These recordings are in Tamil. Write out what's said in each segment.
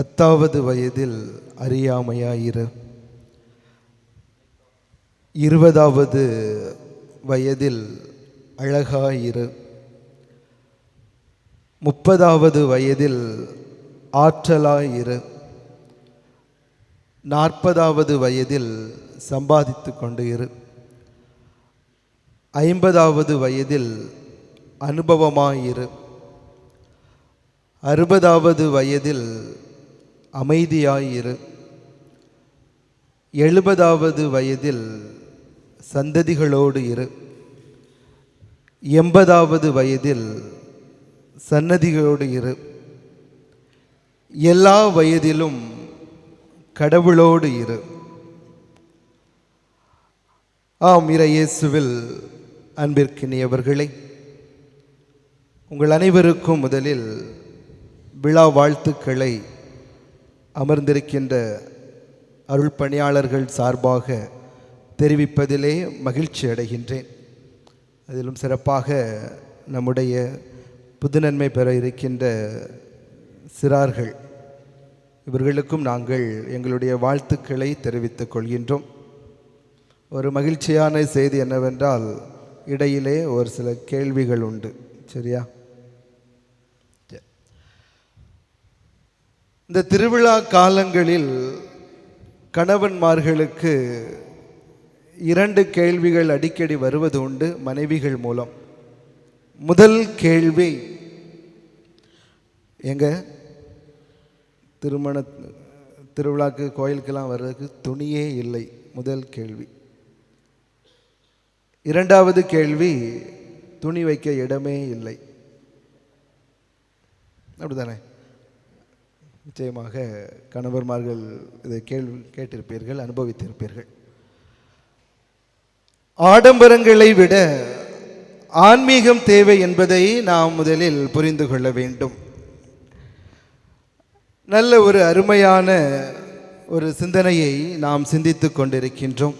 பத்தாவது வயதில் அறியாமையாயிரு. இருபதாவது வயதில் அழகாயிரு. முப்பதாவது வயதில் ஆற்றலாயிரு. நாற்பதாவது வயதில் சம்பாதித்து கொண்டு இரு ஐம்பதாவது வயதில் அனுபவமாயிரு. அறுபதாவது வயதில் அமைதியாயிரு. எழுபதாவது வயதில் சந்ததிகளோடு இரு. எண்பதாவது வயதில் சன்னதிகளோடு இரு. எல்லா வயதிலும் கடவுளோடு இரு. ஆம் இறை இயேசுவில் அன்பிற்கினியவர்களே உங்கள் அனைவருக்கும் முதலில் விழா வாழ்த்துக்களை அமர்ந்திருக்கின்ற அருள் பணியாளர்கள் சார்பாக தெரிவிப்பதிலே மகிழ்ச்சி அடைகின்றேன். அதிலும் சிறப்பாக நம்முடைய புதுநன்மை பெற இருக்கின்ற சிறார்கள் இவர்களுக்கும் நாங்கள் எங்களுடைய வாழ்த்துக்களை தெரிவித்துக் கொள்கின்றோம். ஒரு மகிழ்ச்சியான செய்தி என்னவென்றால் இடையிலே ஒரு சில கேள்விகள் உண்டு சரியா? இந்த திருவிழா காலங்களில் கணவன்மார்களுக்கு இரண்டு கேள்விகள் அடிக்கடி வருவது உண்டு மனைவிகள் மூலம். முதல் கேள்வி எங்க? திருமண திருவிழாக்கு கோயிலுக்கெல்லாம் வர்றதுக்கு துணியே இல்லை. முதல் கேள்வி. இரண்டாவது கேள்வி துணி வைக்க இடமே இல்லை. அப்படிதானே நிச்சயமாக கணவர்மார்கள் இதை கேள்வி கேட்டிருப்பீர்கள் அனுபவித்திருப்பீர்கள். ஆடம்பரங்களை விட ஆன்மீகம் தேவை என்பதை நாம் முதலில் புரிந்து கொள்ள வேண்டும். நல்ல ஒரு அருமையான ஒரு சிந்தனையை நாம் சிந்தித்து கொண்டிருக்கின்றோம்.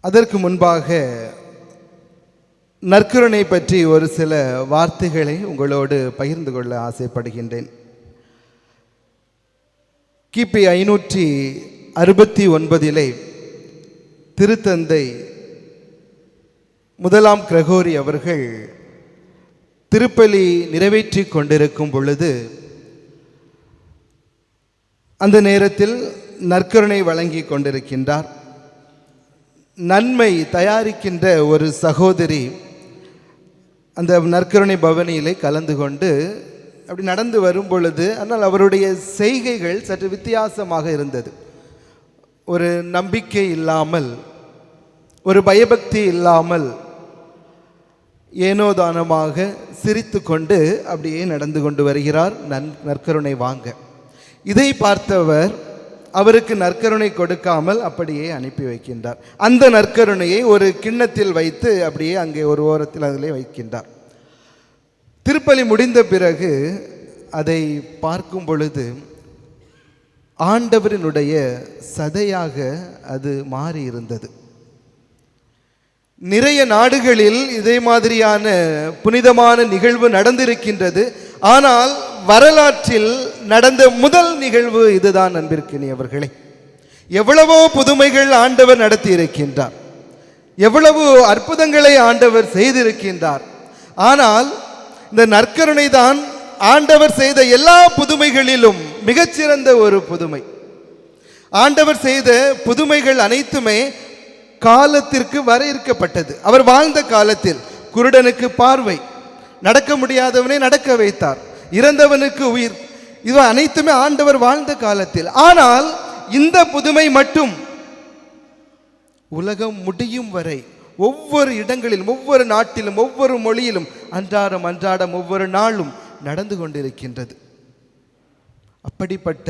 அதற்கு முன்பாக நற்கருணை பற்றி ஒரு சில வார்த்தைகளை உங்களோடு பகிர்ந்து கொள்ள ஆசைப்படுகின்றேன். கிபி ஐநூற்றி அறுபத்தி ஒன்பதிலே திருத்தந்தை முதலாம் கிரகோரி அவர்கள் திருப்பலி நிறைவேற்றி கொண்டிருக்கும் பொழுது அந்த நேரத்தில் நற்கருணை வழங்கி கொண்டிருக்கின்றார். நன்மை தயாரிக்கின்ற ஒரு சகோதரி அந்த நற்கருணை பவனியிலே கலந்து கொண்டு அப்படி நடந்து வரும் பொழுது ஆனால் அவருடைய செய்கைகள் சற்று வித்தியாசமாக இருந்தது. ஒரு நம்பிக்கை இல்லாமல் ஒரு பயபக்தி இல்லாமல் ஏனோதானமாக சிரித்து கொண்டு அப்படியே நடந்து கொண்டு வருகிறார் நன் நற்கருணை வாங்க. இதை பார்த்தவர் அவருக்கு நற்கருணை கொடுக்காமல் அப்படியே அனுப்பி வைக்கின்றார். அந்த நற்கருணையை ஒரு கிண்ணத்தில் வைத்து அப்படியே அங்கே ஒரு ஓரத்தில் அதிலே வைக்கின்றார். திருப்பலி முடிந்த பிறகு அதை பார்க்கும் பொழுது ஆண்டவரினுடைய சதையாக அது மாறி இருந்தது நிறைய நாடுகளில் இதே மாதிரியான புனிதமான நிகழ்வு நடந்திருக்கின்றது. ஆனால் வரலாற்றில் நடந்த முதல் நிகழ்வு இதுதான் அன்பிற்கினியவர்களே. எவ்வளவோ புதுமைகள் ஆண்டவர் நடத்தி இருக்கின்றார் எவ்வளவு அற்புதங்களை ஆண்டவர் செய்திருக்கின்றார். ஆனால் இந்த நற்கருணை தான் ஆண்டவர் செய்த எல்லா புதுமைகளிலும் மிகச்சிறந்த ஒரு புதுமை. ஆண்டவர் செய்த புதுமைகள் அனைத்துமே காலத்திற்கு வரையறுக்கப்பட்டது. அவர் வாழ்ந்த காலத்தில் குருடனுக்கு பார்வை நடக்க முடியாதவனை நடக்க வைத்தார். இறந்தவனுக்கு உயிர். இது அனைத்துமே ஆண்டவர் வாழ்ந்த காலத்தில். ஆனால் இந்த புதுமை மட்டும் உலகம் முடியும் வரை ஒவ்வொரு இடங்களிலும் ஒவ்வொரு நாட்டிலும் ஒவ்வொரு மொழியிலும் அன்றாடம் அன்றாடம் ஒவ்வொரு நாளும் நடந்து கொண்டிருக்கின்றது. அப்படிப்பட்ட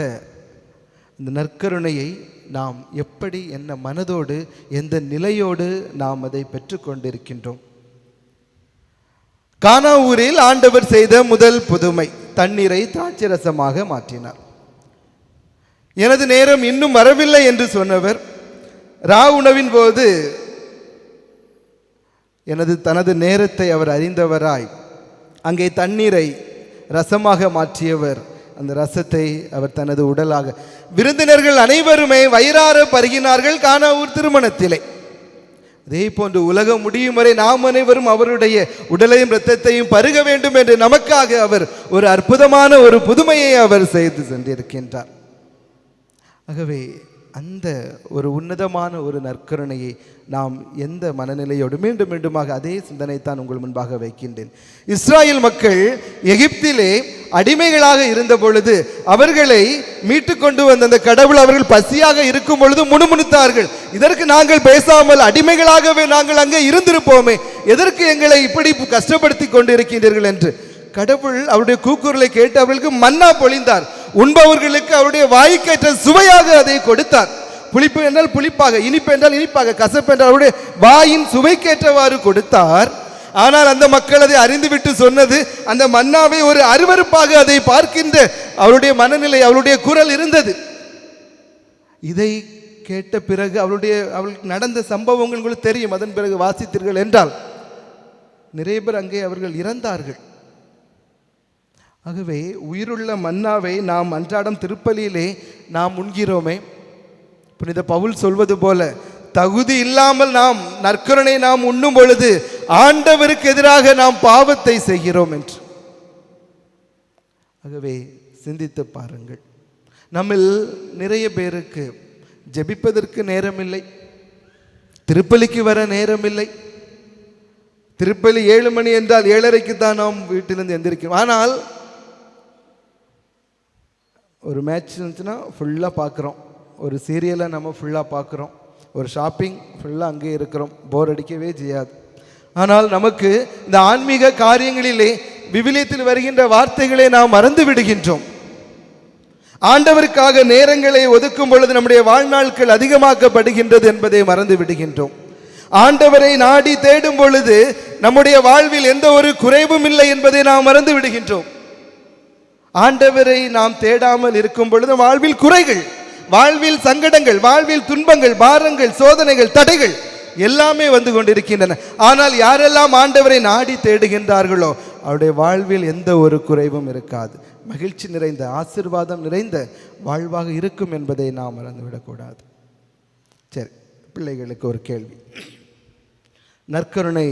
இந்த நற்கருணையை நாம் எப்படி என்ன மனதோடு எந்த நிலையோடு நாம் அதை பெற்றுக்கொண்டிருக்கின்றோம்? கானா ஊரில் ஆண்டவர் செய்த முதல் புதுமை தண்ணீரை திராட்சரசமாக மாற்றினார். எனது நேரம் இன்னும் வரவில்லை என்று சொன்னவர் ரா உணவின் போது எனது தனது நேரத்தை அவர் அறிந்தவராய் அங்கே தண்ணீரை ரசமாக மாற்றியவர். அந்த ரசத்தை அவர் தனது உடலாக விருந்தினர்கள் அனைவருமே வயிறார பருகினார்கள் கானாவூர் திருமணத்திலே. அதே போன்று உலகம் முடியும் வரை நாம் அனைவரும் அவருடைய உடலையும் இரத்தத்தையும் பருக வேண்டும் என்று நமக்காக அவர் ஒரு அற்புதமான ஒரு புதுமையை அவர் செய்து சென்றிருக்கின்றார் ஆகவே அந்த ஒரு உன்னதமான ஒரு நற்கருணையை நாம் எந்த மனநிலையோடு மீண்டும் மீண்டுமாக அதே சிந்தனைத்தான் உங்கள் முன்பாக வைக்கின்றேன். இஸ்ராயல் மக்கள் எகிப்திலே அடிமைகளாக இருந்த பொழுது அவர்களை மீட்டு கொண்டு வந்த அந்த கடவுள் அவர்கள் பசியாக இருக்கும் பொழுது முணுமுணுத்தார்கள். இதற்கு நாங்கள் பேசாமல் அடிமைகளாகவே நாங்கள் அங்கே இருந்திருப்போமே எதற்கு எங்களை இப்படி கஷ்டப்படுத்தி கொண்டு இருக்கின்றீர்கள் என்று? கடவுள் அவருடைய கூக்குரலை கேட்டு அவர்களுக்கு மன்னா பொழிந்தார். உண்பவர்களுக்கு அவருடைய வாய்க்கேற்ற சுவையாக அதை கொடுத்தார். புளிப்பு என்றால் புளிப்பாக இனிப்பு என்றால் இனிப்பாக கசப்பு என்றால் அவருடைய வாயின் சுவைக்கேற்றவாறு கொடுத்தார். ஆனால் அந்த மக்கள் அதை அறிந்துவிட்டு சொன்னது அந்த மன்னாவை ஒரு அருவருப்பாக அதை பார்க்கின்ற அவருடைய மனநிலை அவருடைய குரல் இருந்தது. இதை கேட்ட பிறகு அவருடைய அவளுக்கு நடந்த சம்பவங்கள் உங்களுக்கு தெரியும். அதன் பிறகு வாசித்தீர்கள் என்றால் நிறைய பேர் அங்கே அவர்கள் இறந்தார்கள். ஆகவே உயிருள்ள மன்னாவை நாம் அன்றாடம் திருப்பலியிலே நாம் உண்கிறோமே. புனித பவுல் சொல்வது போல தகுதி இல்லாமல் நாம் நற்கருணை நாம் உண்ணும் பொழுது ஆண்டவருக்கு எதிராக நாம் பாவத்தை செய்கிறோம் என்று. ஆகவே சிந்தித்து பாருங்கள். நம்மில் நிறைய பேருக்கு ஜெபிப்பதற்கு நேரமில்லை. திருப்பலிக்கு வர நேரமில்லை. திருப்பலி ஏழு மணி என்றால் ஏழரைக்கு தான் நாம் வீட்டிலிருந்து எந்திரிக்கிறோம். ஆனால் ஒரு மேட்ச் இருந்துச்சுன்னா ஃபுல்லாக பார்க்குறோம். ஒரு சீரியலை நம்ம ஃபுல்லாக பார்க்குறோம். ஒரு ஷாப்பிங் ஃபுல்லாக அங்கே இருக்கிறோம். போர் அடிக்கவே செய்யாது. ஆனால் நமக்கு இந்த ஆன்மீக காரியங்களிலே விவிலியத்தில் வருகின்ற வார்த்தைகளை நாம் மறந்து விடுகின்றோம். ஆண்டவருக்காக நேரங்களை ஒதுக்கும் பொழுது நம்முடைய வாழ்நாட்கள் அதிகமாக்கப்படுகின்றது என்பதை மறந்து விடுகின்றோம். ஆண்டவரை நாடி தேடும் பொழுது நம்முடைய வாழ்வில் எந்த ஒரு குறைவும் இல்லை என்பதை நாம் மறந்து விடுகின்றோம். ஆண்டவரை நாம் தேடாமல் இருக்கும் பொழுது வாழ்வில் குறைகள் வாழ்வில் சங்கடங்கள் வாழ்வில் துன்பங்கள் பாரங்கள் சோதனைகள் தடைகள் எல்லாமே வந்து கொண்டிருக்கின்றன. ஆனால் யாரெல்லாம் ஆண்டவரை நாடி தேடுகின்றார்களோ அவருடைய வாழ்வில் எந்த ஒரு குறைவும் இருக்காது. மகிழ்ச்சி நிறைந்த ஆசிர்வாதம் நிறைந்த வாழ்வாக இருக்கும் என்பதை நாம் மறந்துவிடக்கூடாது. சரி பிள்ளைகளுக்கு ஒரு கேள்வி. நற்கருணை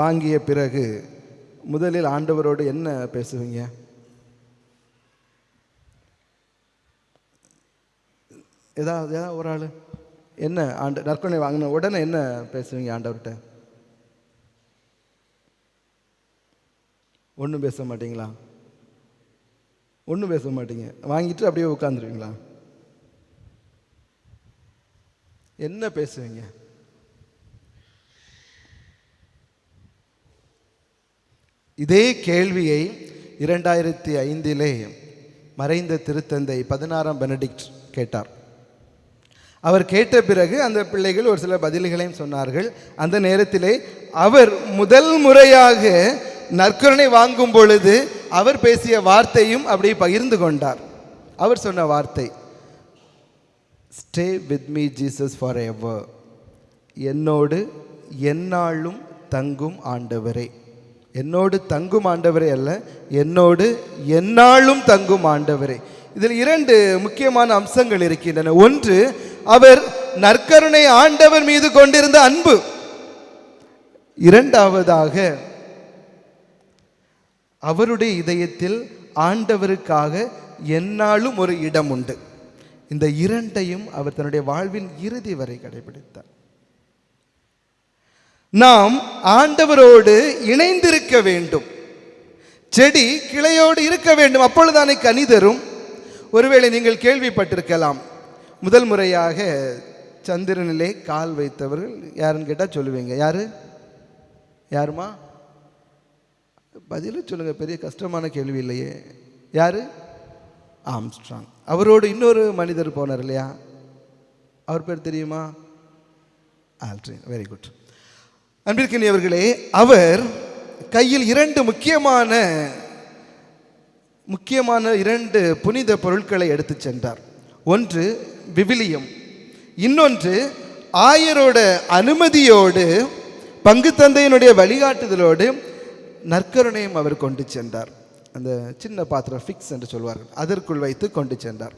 வாங்கிய பிறகு முதலில் ஆண்டவரோடு என்ன பேசுவீங்க? ஏதாவது ஏதாவது ஒரு ஆள்? என்ன ஆண்டு நற்கருணை வாங்கின உடனே என்ன பேசுவீங்க ஆண்டவர்கிட்ட? ஒன்றும் பேச மாட்டீங்களா? ஒன்றும் பேச மாட்டீங்க. வாங்கிட்டு அப்படியே உட்காந்துருவீங்களா என்ன பேசுவீங்க? இதே கேள்வியை இரண்டாயிரத்தி ஐந்திலே மறைந்த திருத்தந்தை பதினாறாம் பெனடிக்ட் கேட்டார். அவர் கேட்ட பிறகு அந்த பிள்ளைகள் ஒரு சில பதில்களையும் சொன்னார்கள். அந்த நேரத்திலே அவர் முதல் முறையாக நற்கருணை வாங்கும் பொழுது அவர் பேசிய வார்த்தையும் அப்படியே பகிர்ந்து கொண்டார். அவர் சொன்ன வார்த்தை stay with me Jesus forever என்னோடு எந்நாளும் தங்கும் ஆண்டவரே. என்னோடு தங்கும் ஆண்டவரே அல்ல என்னோடு எந்நாளும் தங்கும் ஆண்டவரே. இதில் இரண்டு முக்கியமான அம்சங்கள் இருக்கின்றன. ஒன்று அவர் நற்கருணை ஆண்டவர் மீது கொண்டிருந்த அன்பு. இரண்டாவதாக அவருடைய இதயத்தில் ஆண்டவருக்காக எந்நாளும் ஒரு இடம் உண்டு. இந்த இரண்டையும் அவர் தன்னுடைய வாழ்வின் இறுதி வரை கடைபிடித்தார். நாம் ஆண்டவரோடு இணைந்திருக்க வேண்டும். செடி கிளையோடு இருக்க வேண்டும். அப்பொழுதானே கனி தரும் ஒருவேளை நீங்கள் கேள்விப்பட்டிருக்கலாம். முதல் முறையாக சந்திரனிலே கால் வைத்தவர்கள் யாருன்னு கேட்டால் சொல்லுவீங்க. யாரு? யாருமா? பதில சொல்லுங்க பெரிய கஷ்டமான கேள்வி இல்லையே. யாரு? ஆம்ஸ்ட்ராங். அவரோடு இன்னொரு மனிதர் போனார் இல்லையா? அவர் பேர் தெரியுமா? ஆல்ட்ரின். வெரி குட் அன்பிற்கினியவர்களே அவர் கையில் இரண்டு முக்கியமான முக்கியமான இரண்டு புனித பொருட்களை எடுத்துச் சென்றார். ஒன்று விவிலியம். இன்னொன்று ஆயரோட அனுமதியோடு பங்கு தந்தையினுடைய வழிகாட்டுதலோடு நற்கருணையும் அவர் கொண்டு சென்றார். அந்த சின்ன பாத்திரம் ஃபிக்ஸ் என்று சொல்வார்கள். அதற்குள் வைத்து கொண்டு சென்றார்.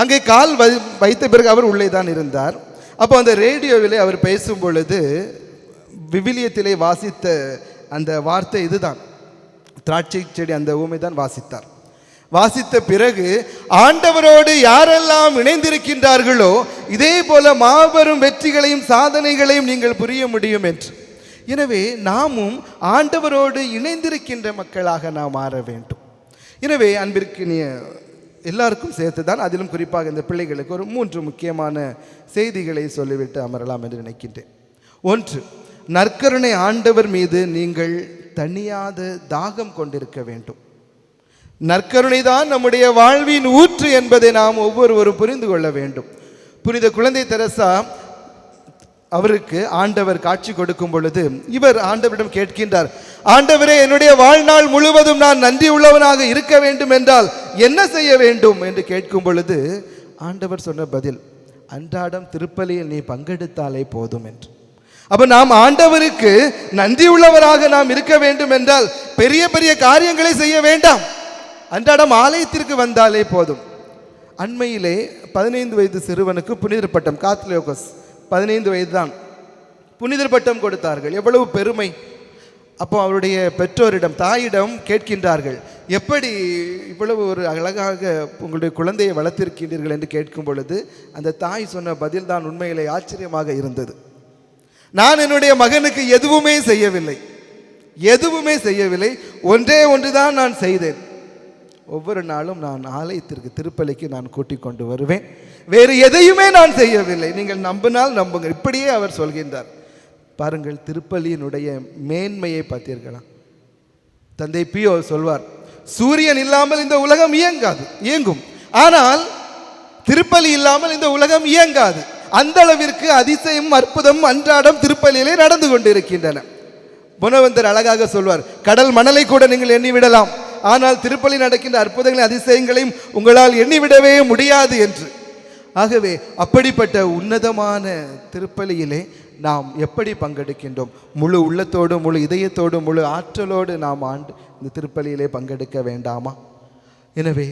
அங்கே கால் வை வைத்த பிறகு அவர் உள்ளே தான் இருந்தார். அப்போ அந்த ரேடியோவிலே அவர் பேசும் பொழுது விவிலியத்திலே வாசித்த அந்த வார்த்தை இதுதான். திராட்சை செடி அந்த ஊமை தான் வாசித்தார். வாசித்த பிறகு ஆண்டவரோடு யாரெல்லாம் இணைந்திருக்கின்றார்களோ இதே போல மாபெரும் வெற்றிகளையும் சாதனைகளையும் நீங்கள் புரிய முடியும் என்று. எனவே நாமும் ஆண்டவரோடு இணைந்திருக்கின்ற மக்களாக நாம் மாற வேண்டும். எனவே அன்பிற்கு நீ எல்லாருக்கும் சேர்த்து தான் அதிலும் குறிப்பாக இந்த பிள்ளைகளுக்கு ஒரு மூன்று முக்கியமான செய்திகளை சொல்லிவிட்டு அமரலாம் என்று நினைக்கின்றேன். ஒன்று நற்கருணை ஆண்டவர் மீது நீங்கள் தனியாத தாகம் கொண்டிருக்க வேண்டும். நற்கருணை தான் நம்முடைய வாழ்வின் ஊற்று என்பதை நாம் ஒவ்வொருவரும் புரிந்து கொள்ள வேண்டும். புனித குழந்தை தெரசா அவருக்கு ஆண்டவர் காட்சி கொடுக்கும் பொழுது இவர் ஆண்டவரிடம் கேட்கின்றார் ஆண்டவரே என்னுடைய வாழ்நாள் முழுவதும் நான் நன்றி உள்ளவனாக இருக்க வேண்டும் என்றால் என்ன செய்ய வேண்டும்? என்று கேட்கும் பொழுது ஆண்டவர் சொன்ன பதில் அன்றாடம் திருப்பலியில் நீ பங்கெடுத்தாலே போதும் என்று. அப்ப நாம் ஆண்டவருக்கு நன்றி உள்ளவராக நாம் இருக்க வேண்டும் என்றால் பெரிய பெரிய காரியங்களை செய்ய வேண்டாம். அன்றாடம் ஆலயத்திற்கு வந்தாலே போதும். அண்மையிலே பதினைந்து வயது சிறுவனுக்கு புனிதர் பட்டம் காத்லியோகஸ் பதினைந்து வயது தான் புனிதர் பட்டம் கொடுத்தார்கள். எவ்வளவு பெருமை. அப்போ அவருடைய பெற்றோரிடம் தாயிடம் கேட்கின்றார்கள் எப்படி இவ்வளவு ஒரு அழகாக உங்களுடைய குழந்தையை வளர்த்திருக்கின்றீர்கள்? என்று கேட்கும் பொழுது அந்த தாய் சொன்ன பதில் தான் உண்மையிலே ஆச்சரியமாக இருந்தது. நான் என்னுடைய மகனுக்கு எதுவுமே செய்யவில்லை. எதுவுமே செய்யவில்லை. ஒன்றே ஒன்று தான் நான் செய்தேன். ஒவ்வொரு நாளும் நான் ஆலயத்திற்கு திருப்பலிக்கு நான் கூட்டிக் கொண்டு வருவேன். வேறு எதையுமே நான் செய்யவில்லை. நீங்கள் நம்பினால் நம்புங்கள். இப்படியே அவர் சொல்கின்றார். பாருங்கள் திருப்பலியினுடைய மேன்மையை பார்த்தீர்களா? தந்தை பியோ சொல்வார் சூரியன் இல்லாமல் இந்த உலகம் இயங்காது. இயங்கும். ஆனால் திருப்பலி இல்லாமல் இந்த உலகம் இயங்காது. அந்த அளவிற்கு அதிசயம் அற்புதம் அன்றாடம் திருப்பலியிலே நடந்து கொண்டிருக்கின்றன. புனவந்தர் அழகாக சொல்வார் கடல் மணலை கூட நீங்கள் எண்ணிவிடலாம். ஆனால் திருப்பலி நடக்கின்ற அற்புதங்களின் அதிசயங்களையும் உங்களால் எண்ணிவிடவே முடியாது என்று. ஆகவே அப்படிப்பட்ட உன்னதமான திருப்பலியிலே நாம் எப்படி பங்கெடுக்கின்றோம்? முழு உள்ளத்தோடும் முழு இதயத்தோடும் முழு ஆற்றலோடு நாம் ஆண்டு இந்த திருப்பலியிலே பங்கெடுக்க வேண்டாமா? எனவே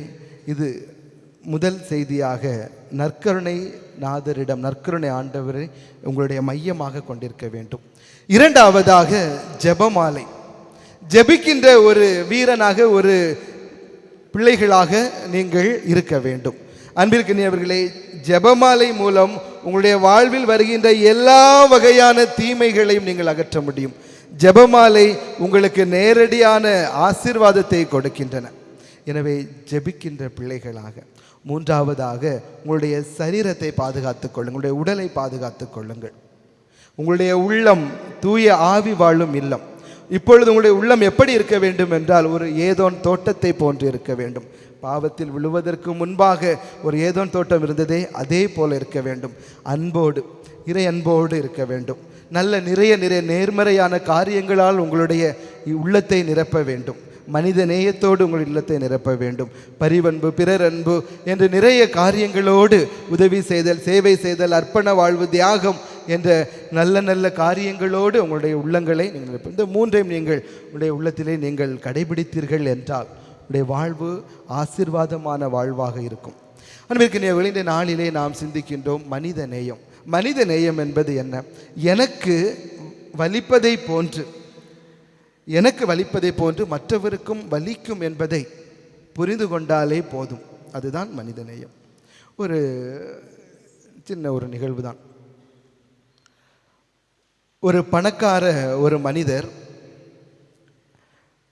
இது முதல் செய்தியாக நற்கருணை நாதரிடம் நற்கருணை ஆண்டவரை உங்களுடைய மையமாக கொண்டிருக்க வேண்டும். இரண்டாவதாக ஜெபமாலை. ஜெபிக்கின்ற ஒரு வீரனாக ஒரு பிள்ளைகளாக நீங்கள் இருக்க வேண்டும். அன்பிற்கினியவர்களே ஜெபமாலை மூலம் உங்களுடைய வாழ்வில் வருகின்ற எல்லா வகையான தீமைகளையும் நீங்கள் அகற்ற முடியும். ஜெபமாலை உங்களுக்கு நேரடியான ஆசிர்வாதத்தை கொடுக்கின்றன. எனவே ஜெபிக்கின்ற பிள்ளைகளாக மூன்றாவதாக உங்களுடைய சரீரத்தை பாதுகாத்துக் கொள்ளுங்கள். உங்களுடைய உடலை பாதுகாத்துக் கொள்ளுங்கள். உங்களுடைய உள்ளம் தூய ஆவி வாழும் இல்லம். இப்பொழுது உங்களுடைய உள்ளம் எப்படி இருக்க வேண்டும் என்றால் ஒரு ஏதோன் தோட்டத்தை போன்று இருக்க வேண்டும். பாவத்தில் விழுவதற்கு முன்பாக ஒரு ஏதோன் தோட்டம் இருந்ததே அதே போல இருக்க வேண்டும். அன்போடு இறை அன்போடு இருக்க வேண்டும். நல்ல நிறைய நிறைய நேர்மறையான காரியங்களால் உங்களுடைய உள்ளத்தை நிரப்ப வேண்டும். மனித நேயத்தோடு உங்கள் இல்லத்தை நிரப்ப வேண்டும். பரிவன்பு பிறர் அன்பு என்று நிறைய காரியங்களோடு உதவி செய்தல் சேவை செய்தல் அர்ப்பண வாழ்வு தியாகம் என்ற நல்ல நல்ல காரியங்களோடு உங்களுடைய உள்ளங்களை நீங்கள் இந்த மூன்றையும் நீங்கள் உங்களுடைய உள்ளத்திலே நீங்கள் கடைபிடித்தீர்கள் என்றால் உடைய வாழ்வு ஆசீர்வாதமான வாழ்வாக இருக்கும். அன்பிற்கு விளைந்த நாளிலே நாம் சிந்திக்கின்றோம் மனித நேயம். மனித நேயம் என்பது என்ன? எனக்கு வலிப்பதை போன்று எனக்கு வலிப்பதை போன்று மற்றவருக்கும் வலிக்கும் என்பதை புரிந்து கொண்டாலே போதும். அதுதான் மனித நேயம். ஒரு சின்ன ஒரு நிகழ்வு தான் ஒரு பணக்கார ஒரு மனிதர்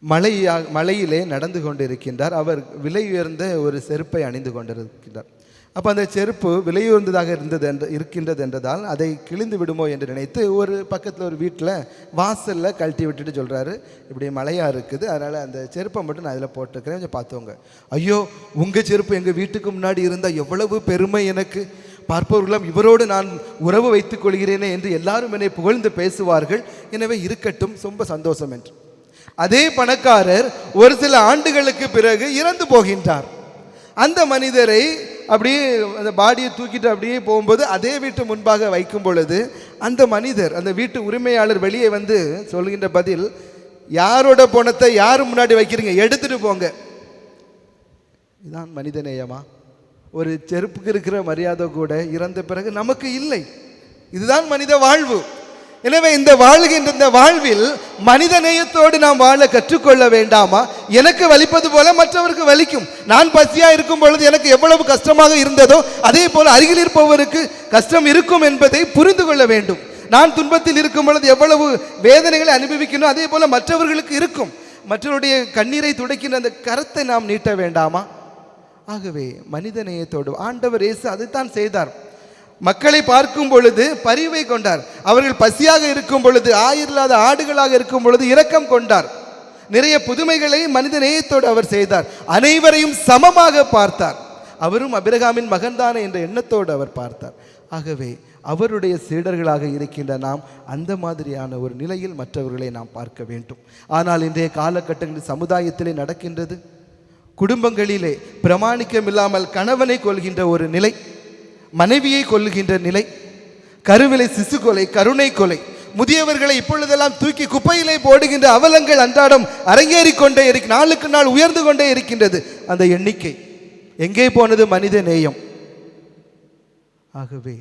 மலையா மலையிலே நடந்து கொண்டிருக்கின்றார். அவர் விலை உயர்ந்த ஒரு செருப்பை அணிந்து கொண்டிருக்கின்றார். அப்போ அந்த செருப்பு விலையுயர்ந்ததாக இருந்தது என்ற இருக்கின்றது என்றதால் அதை கிழிந்து விடுமோ என்று நினைத்து ஒரு பக்கத்தில் ஒரு வீட்டில் வாசலில் கழட்டி விட்டுட்டு சொல்கிறாரு இப்படி மழையாக இருக்குது அதனால் அந்த செருப்பை மட்டும் நான் அதில் போட்டுக்கிறேன் கொஞ்சம் பார்த்துவோங்க ஐயோ உங்கள் செருப்பு எங்கள் வீட்டுக்கு முன்னாடி இருந்தால் எவ்வளவு பெருமை எனக்கு. பார்ப்பவர்களும் இவரோடு நான் உறவு வைத்துக் கொள்கிறேனே என்று எல்லாரும் என்னை புகழ்ந்து பேசுவார்கள். எனவே இருக்கட்டும் ரொம்ப சந்தோஷம் என்று. அதே பணக்காரர் ஒரு சில ஆண்டுகளுக்கு பிறகு இறந்து போகின்றார். அந்த மனிதரை அப்படியே அந்த பாடியை தூக்கிட்டு அப்படியே போகும்போது அதே வீட்டு முன்பாக வைக்கும் பொழுது அந்த மனிதர் அந்த வீட்டு உரிமையாளர் வெளியே வந்து சொல்கின்ற பதில் யாரோட பணத்தை யார் முன்னாடி வைக்கிறீங்க? எடுத்துட்டு போங்க. இதுதான் மனிதநேயமா? ஒரு செருப்புக்கு இருக்கிற மரியாதை கூட இறந்த பிறகு நமக்கு இல்லை. இதுதான் மனித வாழ்வு. எனவே இந்த வாழ்கின்ற இந்த வாழ்வில் மனித நேயத்தோடு நாம் வாழ கற்றுக்கொள்ள வேண்டாமா? எனக்கு வலிப்பது போல மற்றவருக்கு வலிக்கும். நான் பசியா இருக்கும் பொழுது எனக்கு எவ்வளவு கஷ்டமாக இருந்ததோ அதே போல அருகில் இருப்பவருக்கு கஷ்டம் இருக்கும் என்பதை புரிந்து கொள்ள வேண்டும். நான் துன்பத்தில் இருக்கும் பொழுது எவ்வளவு வேதனைகளை அனுபவிக்கணும் அதே போல மற்றவர்களுக்கு இருக்கும். மற்றவருடைய கண்ணீரை துடைக்கின்ற அந்த கரத்தை நாம் நீட்ட வேண்டாமா? ஆகவே மனித நேயத்தோடு ஆண்டவர் இயேசு அதைத்தான் செய்தார். மக்களை பார்க்கும் பொழுது பரிவை கொண்டார். அவர்கள் பசியாக இருக்கும் பொழுது ஆயிரலாத ஆடுகளாக இருக்கும் பொழுது இரக்கம் கொண்டார். நிறைய புதுமைகளை மனித நேயத்தோடு அவர் செய்தார். அனைவரையும் சமமாக பார்த்தார். அவரும் அபிரகாமின் மகன்தானே என்ற எண்ணத்தோடு அவர் பார்த்தார். ஆகவே அவருடைய சீடர்களாக இருக்கின்ற நாம் அந்த மாதிரியான ஒரு நிலையில் மற்றவர்களை நாம் பார்க்க வேண்டும். ஆனால் இன்றைய காலகட்டங்களில் சமுதாயத்திலே நடக்கின்றது குடும்பங்களிலே பிரமாணிக்கம் இல்லாமல் கணவனை கொள்கின்ற ஒரு நிலை மனைவியை கொள்கின்ற நிலை கருவிலை சிசு கொலை கருணை கொலை முதியவர்களை இப்பொழுதெல்லாம் தூக்கி குப்பையிலே போடுகின்ற அவலங்கள் அன்றாடம் அரங்கேறிக்கொண்டே இருக்கு நாளுக்கு நாள் உயர்ந்து கொண்டே இருக்கின்றது. அந்த எண்ணிக்கை எங்கே போனது? மனித நேயம். ஆகவே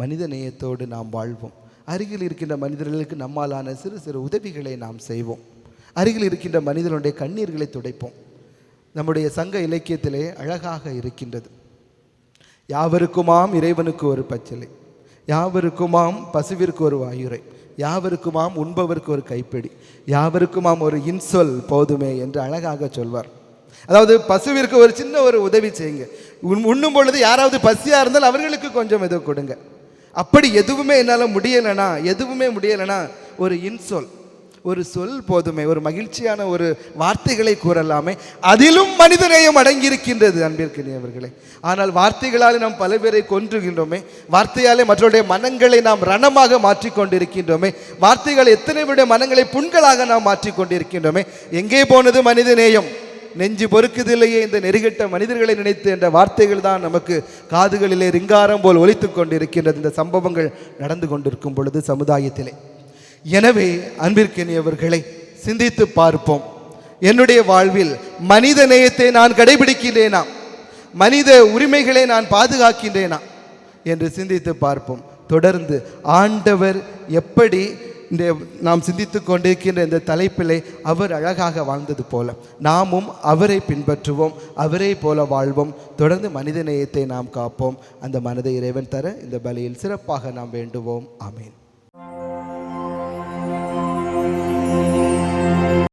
மனித நேயத்தோடு நாம் வாழ்வோம். அருகில் இருக்கின்ற மனிதர்களுக்கு நம்மாலான சிறு சிறு உதவிகளை நாம் செய்வோம். அருகில் இருக்கின்ற மனிதனுடைய கண்ணீர்களை துடைப்போம். நம்முடைய சங்க இலக்கியத்திலே அழகாக இருக்கின்றது. யாவருக்குமாம் இறைவனுக்கு ஒரு பச்சிலை. யாவருக்குமாம் பசுவிற்கு ஒரு வாயுரை. யாவருக்குமாம் உண்பவருக்கு ஒரு கைப்பிடி. யாவருக்குமாம் ஒரு இன்சொல் போதுமே என்று அழகாக சொல்வார். அதாவது பசுவிற்கு ஒரு சின்ன ஒரு உதவி செய்யுங்க. உண்- உண்ணும் பொழுது யாராவது பசியாக இருந்தால் அவர்களுக்கு கொஞ்சம் ஏதோ கொடுங்க. அப்படி எதுவுமே என்னால் முடியலைனா எதுவுமே முடியலைனா ஒரு இன்சொல். ஒரு சொல் போதுமே ஒரு மகிழ்ச்சியான ஒரு வார்த்தைகளை கூறலாமே. அதிலும் மனிதநேயம் அடங்கியிருக்கின்றது அன்பிற்கினியவர்களே ஆனால் வார்த்தைகளால் நாம் பல பேரை கொன்றுகின்றோமே. வார்த்தையாலே மற்றவருடைய மனங்களை நாம் ரணமாக மாற்றிக்கொண்டிருக்கின்றோமே. வார்த்தைகள் எத்தனை பேருடைய மனங்களை புண்களாக நாம் மாற்றிக்கொண்டிருக்கின்றோமே. எங்கே போனது மனிதநேயம்? நெஞ்சு பொறுக்குதில்லையே இந்த நெருகட்ட மனிதர்களை நினைத்து என்ற வார்த்தைகள் தான் நமக்கு காதுகளிலே ரிங்காரம் போல் ஒலித்துக் கொண்டிருக்கின்றது. இந்த சம்பவங்கள் நடந்து கொண்டிருக்கும் பொழுது சமுதாயத்திலே. எனவே அன்பிற்கினியவர்களை சிந்தித்து பார்ப்போம். என்னுடைய வாழ்வில் மனித நேயத்தை நான் கடைபிடிக்கின்றேனா? மனித உரிமைகளை நான் பாதுகாக்கின்றேனா? என்று சிந்தித்து பார்ப்போம். தொடர்ந்து ஆண்டவர் எப்படி இந்த நாம் சிந்தித்து கொண்டிருக்கின்ற இந்த தலைப்பிலே அவர் அழகாக வாழ்ந்தது போல நாமும் அவரை பின்பற்றுவோம் அவரை போல வாழ்வோம். தொடர்ந்து மனித நேயத்தை நாம் காப்போம். அந்த மனதை இறைவன் தர இந்த பலியில் சிறப்பாக நாம் வேண்டுவோம். ஆமீன்.